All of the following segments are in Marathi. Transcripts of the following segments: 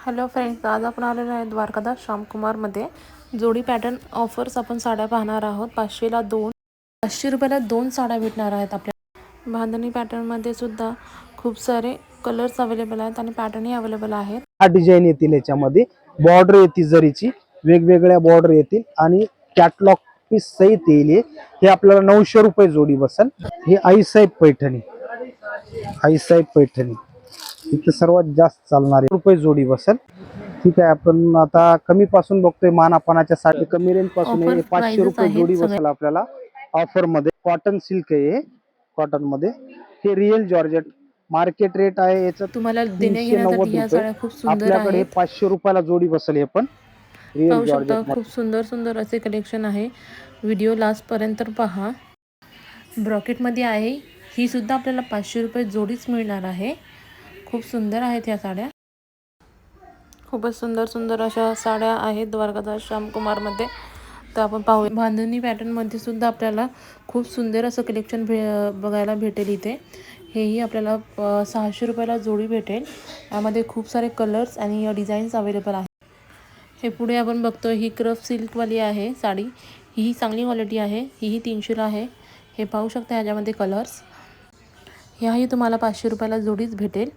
हॅलो फ्रेंड्स आज आपण आलेलो आहे द्वारकादास श्यामकुमारमध्ये. जोडी पॅटर्न ऑफर्स आपण साड्या पाहणार आहोत. पाचशेला दोन पाचशे रुपयाला दोन साड्या भेटणार आहेत आपल्या. बांधणी पॅटर्नमध्ये सुद्धा खूप सारे कलर्स अवेलेबल आहेत आणि पॅटर्नही अवेलेबल आहेत. हा डिझाईन येतील याच्यामध्ये. बॉर्डर येतील जरीची वेगवेगळ्या बॉर्डर येतील आणि कॅटलॉग पीस सहित येईल हे. हे आपल्याला नऊशे रुपये जोडी बसेल हे आईसाहेब पैठणी. आईसाहेब पैठणी. इथं सर्वात जास्त चालणारे रुपये जोडी बसल. ठीक आहे आपण आता कमी पासून बघतोय मानापानाच्या साठी. कमी रेंजपासून हे पाचशे रुपये जोडी. बसल आपल्याला ऑफरमध्ये कॉटन सिल्क आहे कॉटनमध्ये. हे रिअल जॉर्जेट मार्केट रेट आहे याचं तुम्हाला आपल्याकडे पाचशे रुपयाला जोडी बसल हे पण. पाहू शकता जॉर्जेट खूप सुंदर सुंदर असे कलेक्शन आहे. व्हिडिओ लास्टपर्यंत पहा. ब्रॉकेटमध्ये आहे. ही सुद्धा आपल्याला पाचशे रुपये जोडीच मिळणार आहे. खूप सुंदर आहेत ह्या साड्या. खूपच सुंदर सुंदर अशा साड्या आहेत द्वारकादास श्यामकुमारमध्ये तर आपण पाहू बांधणी पॅटर्नमध्ये सुद्धा आपल्याला खूप सुंदर असं कलेक्शन भे बघायला भेटेल इथे. हेही आपल्याला सहाशे रुपयाला जोडी भेटेल. यामध्ये खूप सारे कलर्स आणि डिझाईन्स अवेलेबल आहेत. हे पुढे आपण बघतो ही क्रफ सिल्कवाली आहे साडी. ही चांगली क्वालिटी आहे. हीही तीनशेला आहे. हे पाहू शकता ह्याच्यामध्ये कलर्स ह्याही तुम्हाला पाचशे रुपयाला जोडीच भेटेल.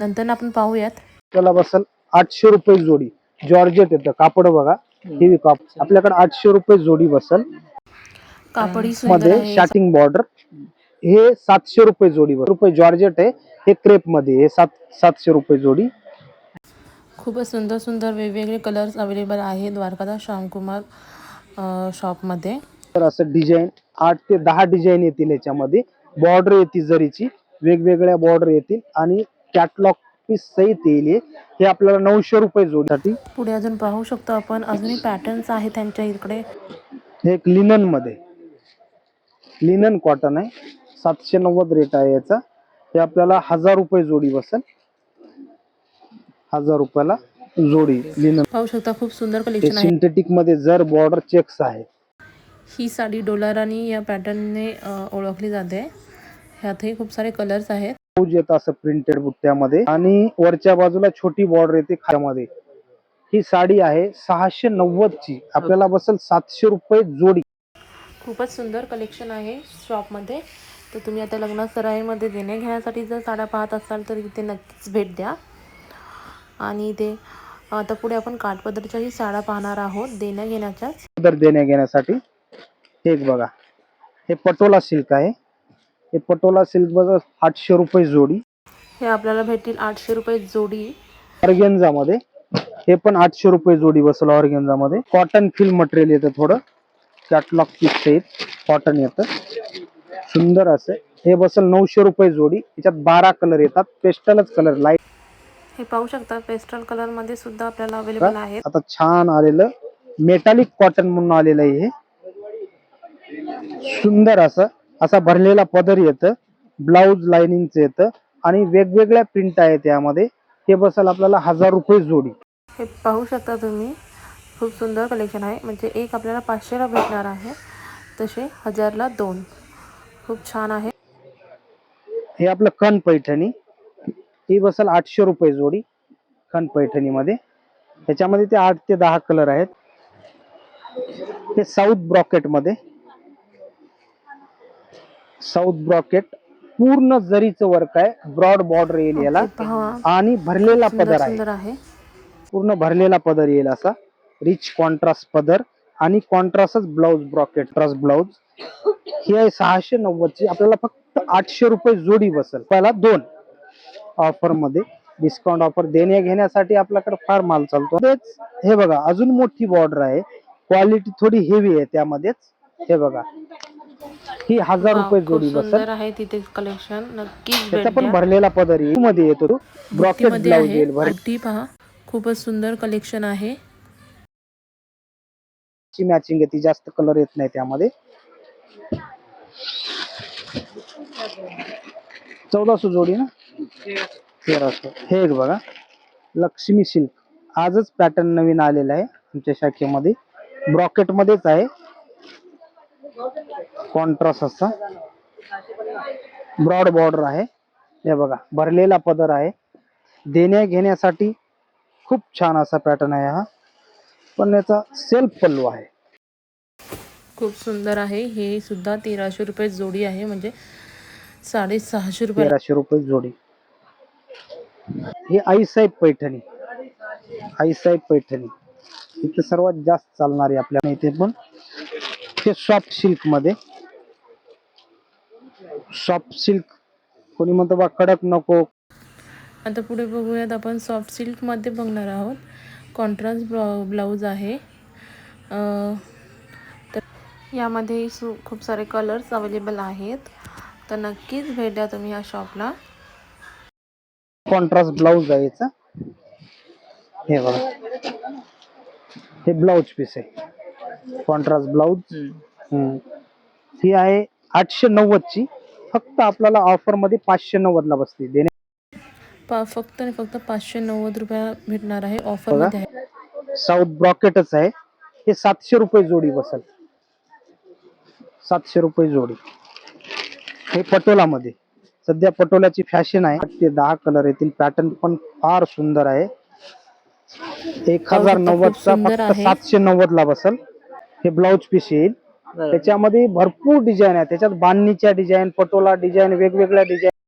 नंतर आपण पाहूयात. त्याला बसल आठशे रुपये जोडी. जॉर्जेट येतं कापड बघा. हेवी काप आपल्याकडे आठशे रुपये जोडी बसल. कापडी मध्ये शाटिंग बॉर्डर. हे सातशे रुपये जोडी. रुपये जॉर्जेट आहे. हे क्रेपमध्ये हे सात सातशे रुपये जोडी. खूपच सुंदर सुंदर वेगवेगळे कलर्स अवेलेबल आहे द्वारकादास श्यामकुमार शॉपमध्ये तर असं डिझाईन आठ ते दहा डिझाईन येतील याच्यामध्ये. बॉर्डर येतील जरीची. वेगवेगळ्या बॉर्डर येतील आणि कॅटलॉग पीस सहित येईल हे. हे आपल्याला नऊशे रुपये जोडीसाठी पुढे अजून पाहू शकतो आपण अजूनही पॅटर्न्स आहेत त्यांच्या इकडे. हे एक लिननमध्ये. लिनन कॉटन आहे. सातशे नव्वद रेट आहे याचा. हे आपल्याला हजार रुपये जोडी बसेल. हजार रुपयाला जोडी लिनन पाहू शकता खूप सुंदर कलेक्शन आहे. सिंथेटिकमध्ये जर बॉर्डर चेक्स आहे. ही साडी डोलारानी या पॅटर्नने ओळखली जाते. ह्यातही खूप सारे कलर्स आहेत. ब्लाऊज येतं असं प्रिंटेड बुट्ट्यामध्ये. आणि वरच्या बाजूला छोटी बॉर्डर येते खाल्यामध्ये ही साडी आहे सहाशे नव्वद ची आपल्याला बसेल सातशे रुपये जोडी. खूपच सुंदर कलेक्शन आहे शॉपमध्ये तर तुम्ही आता लग्न सराईमध्ये देणे घेण्यासाठी जर साड्या पाहत असाल तर इथे नक्कीच भेट द्या. आणि ते आता पुढे आपण काठपदरच्याही साड्या पाहणार आहोत देण्या घेण्याच्याच. दर देण्या घेण्यासाठी हे बघा. हे पटोला सिल्क आहे. हे पटोला सिल्क बघा आठशे रुपये जोडी. हे आपल्याला भेटतील आठशे रुपये जोडी. ऑर्गेन्झा मध्ये हे पण आठशे रुपये जोडी बसेल ऑर्गेन्झा मध्ये कॉटन फिल्म मटेरियल येतं थोडं. कॅटलॉग पीस येत कॉटन येतं. सुंदर असं. हे बसेल नऊशे रुपये जोडी. याच्यात बारा कलर येतात. पेस्टलच कलर लाइट हे पाहू शकता पेस्टल कलरमध्ये सुद्धा आपल्याला अवेलेबल आहेत. आता छान आलेलं मेटालिक कॉटन म्हणून आलेलं आहे हे. सुंदर असं. असा भरलेला पदर येतं. ब्लाऊज लाइनिंगचं येतं. आणि वेगवेगळ्या प्रिंट आहेत यामध्ये. हे बसेल आपल्याला हजार रुपये जोडी. हे पाहू शकता तुम्ही. खूप सुंदर कलेक्शन आहे. म्हणजे एक आपल्याला पाचशेला भेटणार आहे. तसे हजारला दोन. खूप छान आहे. हे आपलं खन पैठणी. ही बसेल आठशे रुपये जोडी. खन पैठणीमध्ये. ह्याच्यामध्ये ते आठ ते दहा कलर आहेत. हे साऊथ ब्रॉकेटमध्ये साऊथ ब्रॉकेट पूर्ण जरीचं वर्क आहे ब्रॉड बॉर्डर येईल याला आणि भरलेला पदर आहे. पूर्ण भरलेला पदर येईल असा. रिच कॉन्ट्रास्ट पदर. आणि कॉन्ट्रास्टच ब्लाऊज ब्रॉकेट ट्रास ब्लाऊज ही आहे सहाशे नव्वद ची आपल्याला फक्त आठशे रुपये जोडी बसेल. पहिला दोन ऑफरमध्ये. डिस्काउंट ऑफर देण्या घेण्यासाठी आपल्याकडे फार माल चालतो. तेच हे बघा अजून मोठी बॉर्डर आहे. क्वालिटी थोडी हेवी आहे त्यामध्येच. हे बघा. ही हजार रुपये जोडी बसेल सुंदर आहे तिथे कलेक्शन नक्कीच त्याचा भेट पण द्या भरलेला पदर येईल मध्ये येतो तो. ब्रॉकेटमध्ये ब्लाऊज आहे येईल अगदी पहा खूपच सुंदर कलेक्शन आहे. मॅचिंग आहे. ती जास्त कलर येत नाही त्यामध्ये. चौदाशे जोडी ना? तेराशे. हे एक बघा. लक्ष्मी सिल्क. आजच पॅटर्न नवीन आलेला आहे आमच्या शाखेमध्ये. ब्रॉकेट मध्येच आहे. कॉन्ट्रास्ट असा. ब्रॉड बॉर्डर आहे. हे बघा भरलेला पदर आहे. देण्या घेण्यासाठी खूप छान असा पॅटर्न आहे हा. पण याचा सेल्फ पल्लू आहे. खूप सुंदर आहे. हे सुद्धा तेराशे रुपये जोडी आहे. म्हणजे साडेसहाशे रुपये. तेराशे रुपये जोडी. ही आईसाहेब पैठणी. आईसाहेब पैठणी. इथे सर्वात जास्त चालणारी आपल्या इथे पण ते सॉफ्ट सिल्कमध्ये सॉफ्ट सिल्क कोणी म्हणतो बा कडक नको. आता पुढे बघूयात आपण सॉफ्ट सिल्कमध्ये बघणार आहोत. कॉन्ट्रास्ट ब्लाऊज आहे. तर यामध्ये सु खूप सारे कलर्स अवेलेबल आहेत. तर नक्कीच भेट द्या तुम्ही या शॉपला कॉन्ट्रास्ट ब्लाऊज आहे याचा. हे बघा. हे ब्लाऊज पीस आहे. कॉन्ट्रास्ट ब्लाऊज ही आहे आठशे नव्वद ची फक्त आपल्याला ऑफरमध्ये पाचशे नव्वद ला बसते. देणे फक्त आणि फक्त पाचशे नव्वद रुपया भेटणार आहे ऑफरमध्ये. आहे साऊथ ब्रॉकेटच आहे. हे सातशे रुपये जोडी बसल. सातशे रुपये जोडी. हे पटोलामध्ये. सध्या पटोलाची फॅशन आहे. आठ ते दहा कलर येतील. पॅटर्न पण फार सुंदर आहे. एक हजार आहे. सातशे नव्वद ला बसल. हे ब्लाऊज पीस येईल. त्याच्यामध्ये भरपूर डिझाईन आहे. त्याच्यात बांधणीच्या डिझाईन पटोला डिझाईन वेगवेगळ्या डिझाईन